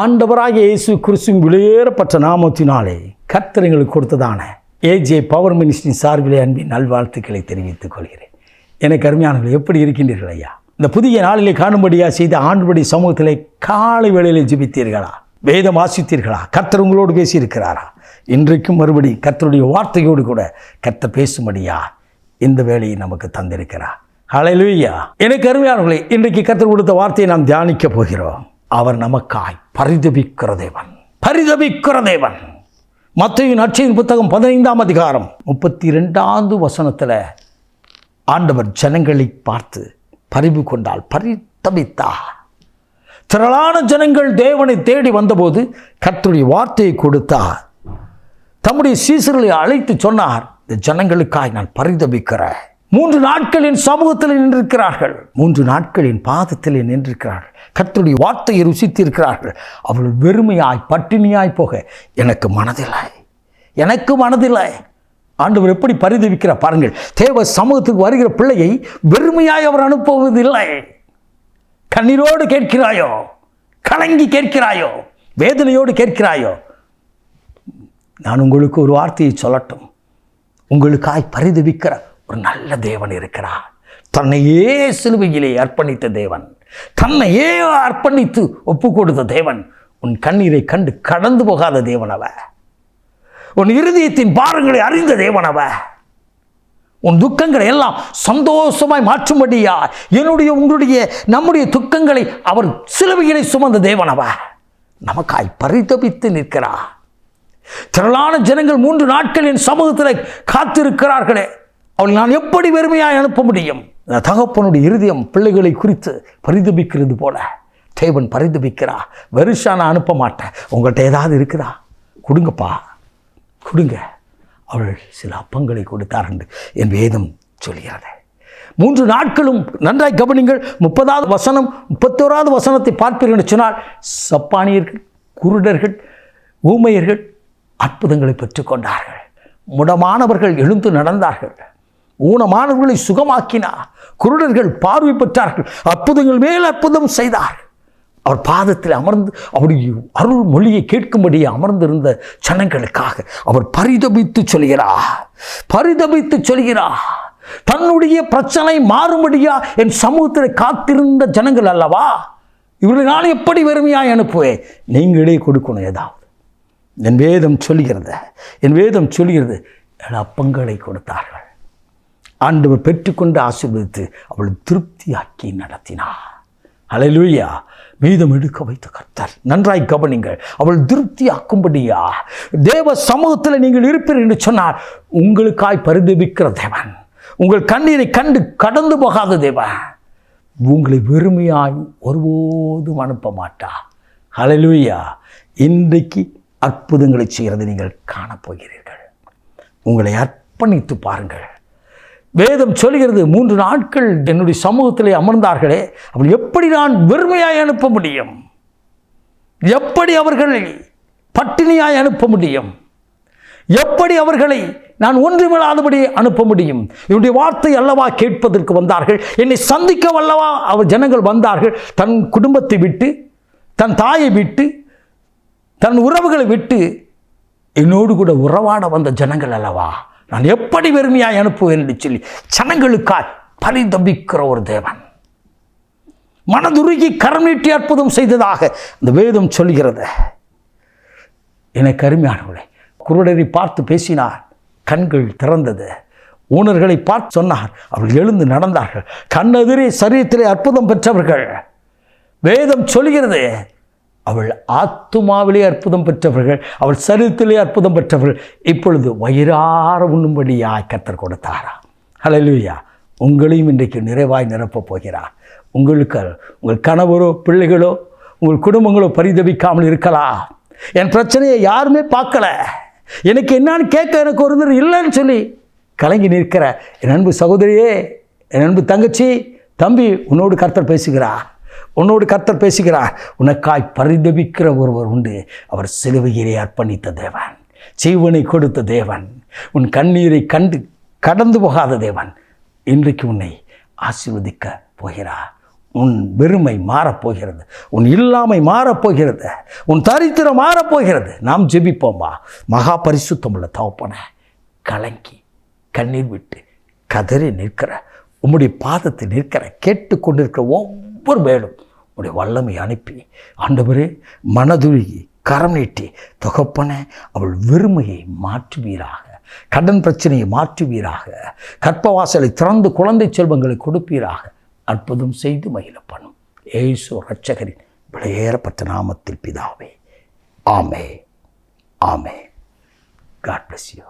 ஆண்டவராக இயேசு கிறிஸ்துவின் வெளியேறப்பட்ட நாமத்தினாலே கர்த்தர் கொடுத்ததான ஏஜே பவர் மினிஸ்டரின் சார்பிலே அன்பின் நல்வாழ்த்துக்களை தெரிவித்துக் கொள்கிறேன். எனக்கு அருமையானவர்கள் எப்படி இருக்கின்றீர்கள் ஐயா? இந்த புதிய நாளிலே காணும்படியா செய்த ஆண்டுபடி சமூகத்திலே காலை வேளையில் ஜிபித்தீர்களா? வேதம் வாசித்தீர்களா? கர்த்தர் உங்களோடு பேசியிருக்கிறாரா? இன்றைக்கும் மறுபடி கர்த்தருடைய வார்த்தையோடு கூட கர்த்தர் பேசும்படியா இந்த வேலையை நமக்கு தந்திருக்கிறார். ஹalleluya எனக்கு அருமையானவர்களே இன்றைக்கு கர்த்தர் கொடுத்த வார்த்தையை நாம் தியானிக்க போகிறோம். அவர் நமக்காய் பரிதபிக்கிற தேவன். பரிதபிக்கிற தேவன். மத்திய நட்சியின் புத்தகம் பதினைந்தாம் அதிகாரம் முப்பத்தி ரெண்டாவது வசனத்தில் ஆண்டவர் ஜனங்களை பார்த்து பரிவு கொண்டால் பரிதபித்தார். திரளான ஜனங்கள் தேவனை தேடி வந்தபோது கர்த்தருடைய வார்த்தையை கொடுத்தார். தம்முடைய சீசர்களை அழைத்து சொன்னார் இந்த ஜனங்களுக்காய் நான் பரிதபிக்கிறேன். மூன்று நாட்களின் சமூகத்தில் நின்றிருக்கிறார்கள். மூன்று நாட்களின் பாதத்தில் நின்றிருக்கிறார்கள். கத்தருடைய வார்த்தையை ருசித்திருக்கிறார்கள். அவள் வெறுமையாய் பட்டினியாய் போக எனக்கு மனதில்லை. எனக்கு மனதில்லை. ஆண்டவர் எப்படி பரிதவிக்கிறார் பாருங்கள். தேவ சமூகத்துக்கு வருகிற பிள்ளையை வெறுமையாய் அவர் அனுப்புவதில்லை. கண்ணீரோடு கேட்கிறாயோ? கலங்கி கேட்கிறாயோ? வேதனையோடு கேட்கிறாயோ? நான் உங்களுக்கு ஒரு வார்த்தையை சொல்லட்டும். உங்களுக்காய் பரிதவிக்கிற ஒரு நல்ல தேவன் இருக்கிறார். தன்னையே சிலுவையிலே அர்ப்பணித்த தேவன். தன்னையே அர்ப்பணித்து ஒப்பு கொடுத்த தேவன். உன் கண்ணீரை கண்டு கடந்து போகாத தேவன் அவ. உன் இருதயத்தின் பாரங்களை அறிந்த தேவன் அவ. உன் துக்கங்களை எல்லாம் சந்தோஷமாய் மாற்றும்படியா என்னுடைய உங்களுடைய நம்முடைய துக்கங்களை அவர் சிலுவையிலே சுமந்த தேவன் அவ. நமக்காய் பரிதபித்து நிற்கிறார். திரளான ஜனங்கள் மூன்று நாட்களின் சமூகத்தில் காத்திருக்கிறார்களே. அவள் நான் எப்படி வெறுமையாய் அனுப்ப முடியும்? தகப்பனுடைய இருதயம் பிள்ளைகளை குறித்து பரிதபிக்கிறது போல. தேவன் பரிதபிக்கிறா. வெறுஷா நான் அனுப்ப மாட்டேன். உங்கள்கிட்ட ஏதாவது இருக்குதா? கொடுங்கப்பா. கொடுங்க. அவள் சில அப்பங்களை கொடுத்தார் என்று என் வேதம் சொல்கிறது. மூன்று நாட்களும் நன்றாய் கவனிங்கள். முப்பதாவது வசனம் முப்பத்தோராவது வசனத்தை பார்ப்பீர்கள் என்று சொன்னால் சப்பானியர்கள் குருடர்கள் ஊமையர்கள் அற்புதங்களை பெற்றுக்கொண்டார்கள். முடமானவர்கள் எழுந்து நடந்தார்கள். ஊனமானவர்களை சுகமாக்கினார். குருடர்கள் பார்வை பெற்றார்கள். அற்புதங்கள் மேல் அற்புதம் செய்தார். அவர் பாதத்தில் அமர்ந்து அவருடைய அருள் மொழியை கேட்கும்படி அமர்ந்திருந்த ஜனங்களுக்காக அவர் பரிதபித்து சொல்கிறார். பரிதபித்து சொல்கிறார். தன்னுடைய பிரச்சனை மாறும்படியா என் சமூகத்தில் காத்திருந்த ஜனங்கள் அல்லவா? இவர்களை நான் எப்படி வெறுமையாய் அனுப்புவேன்? நீங்களே கொடுக்கணும் ஏதாவது. என் வேதம் சொல்கிறது. என் வேதம் சொல்கிறது. ஏழு அப்பங்களை கொடுத்தார்கள். ஆண்டவர் பெற்றுக்கொண்டு ஆசீர்வதித்து அவளை திருப்தியாக்கி நடத்தினார் அலையிலுயா மீதம் எடுக்க வைத்த கர்த்தர். நன்றாய் கவனிங்கள். அவள் திருப்தியாக்கும்படியா? தேவ சமூகத்தில் நீங்கள் இருப்பீர்கள் என்று சொன்னார் உங்களுக்காய் பரிதவிக்கிற தேவன். உங்கள் கண்ணீரை கண்டு கடந்து போகாத தேவன். உங்களை வெறுமையாய் ஒருபோதும் அனுப்ப மாட்டா. அலையிலுயா இன்றைக்கு அற்புதங்களை செய்கிறதை நீங்கள் காணப்போகிறீர்கள். உங்களை அர்ப்பணித்து பாருங்கள். வேதம் சொல்கிறது மூன்று நாட்கள் என்னுடைய சமூகத்திலே அமர்ந்தார்களே அவள் எப்படி நான் வெறுமையாய் அனுப்ப முடியும்? எப்படி அவர்களை பட்டினியாய் அனுப்ப முடியும்? எப்படி அவர்களை நான் ஒன்றுமில்லாதபடி அனுப்ப முடியும்? என்னுடைய வார்த்தை அல்லவா கேட்பதற்கு வந்தார்கள்? என்னை சந்திக்க வல்லவா அவர் ஜனங்கள் வந்தார்கள்? தன் குடும்பத்தை விட்டு தன் தாயை விட்டு தன் உறவுகளை விட்டு என்னோடு கூட உறவாட வந்த ஜனங்கள் அல்லவா? நான் எப்படி வெறுமையாய் அனுப்புவேன் என்று சொல்லி சனங்களுக்காய் பரிதபிக்கிற ஒரு தேவன். மனதுருகி கரம் நீட்டி அற்புதம் செய்ததாக இந்த வேதம் சொல்கிறது. எனக்கு அருமையானவர்களே குருடரை பார்த்து பேசினார் கண்கள் திறந்தது. ஊனர்களை பார்த்து சொன்னார் அவர்கள் எழுந்து நடந்தார்கள். கண்ணெதிரே சரீரத்திலே அற்புதம் பெற்றவர்கள். வேதம் சொல்கிறது அவள் ஆத்துமாவிலே அற்புதம் பெற்றவர்கள் அவள் சரீரத்திலே அற்புதம் பெற்றவர்கள். இப்பொழுது வயிறார உண்ணும்படியாய் கத்தர் கொடுத்தாரா? ஹலலுயா உங்களையும் இன்றைக்கு நிறைவாய் நிரப்பப் போகிறார். உங்களுக்கு உங்கள் கணவரோ பிள்ளைகளோ உங்கள் குடும்பங்களோ பரிதவிக்காமல் இருக்கலாம் என் பிரச்சனையை யாருமே பார்க்கல. எனக்கு என்னான்னு கேட்க எனக்கு ஒருத்தர் இல்லைன்னு சொல்லி கலங்கி நிற்கிற என் அன்பு சகோதரியே என் அன்பு தங்கச்சி தம்பி உன்னோடு கர்த்தர் பேசுகிறா உன்னோடு கர்த்தர் பேசுகிறார். உனக்காய் பரிதபிக்கிற ஒருவர் உண்டு. அவர் சிலுவையிலே அர்ப்பணித்த தேவன். ஜீவனை கொடுத்த தேவன். உன் கண்ணீரை கண்டு கடந்து போகாத தேவன். இன்றைக்கு உன்னை ஆசீர்வதிக்க போகிறார். உன் வெறுமை மாறப்போகிறது. உன் இல்லாமை மாறப்போகிறது. உன் தரித்திரம் மாறப்போகிறது. நாம் ஜெபிப்போம்பா மகா பரிசுத்தம் உள்ள தவப்பன கலங்கி கண்ணீர் விட்டு கதறி நிற்கிற உம்முடைய பாதத்தில் நிற்கிற கேட்டுக்கொண்டிருக்கிற ஒவ்வொரு வேலும் உடைய வல்லமை அனுப்பி. ஆண்டவரே மனதுருகி கரம் நீட்டி தொகப்பன அவள் வெறுமையை மாற்றுவீராக. கடன் பிரச்சனையை மாற்றுவீராக. கற்பவாசலை திறந்து குழந்தை செல்வங்களை கொடுப்பீராக. அற்புதம் செய்து மகிழ பண்ணும் ஏசு ரட்சகரின் விளையேறப்பட்ட நாமத்தில் பிதாவே. ஆமே ஆமே காட் பிளஸ் யூ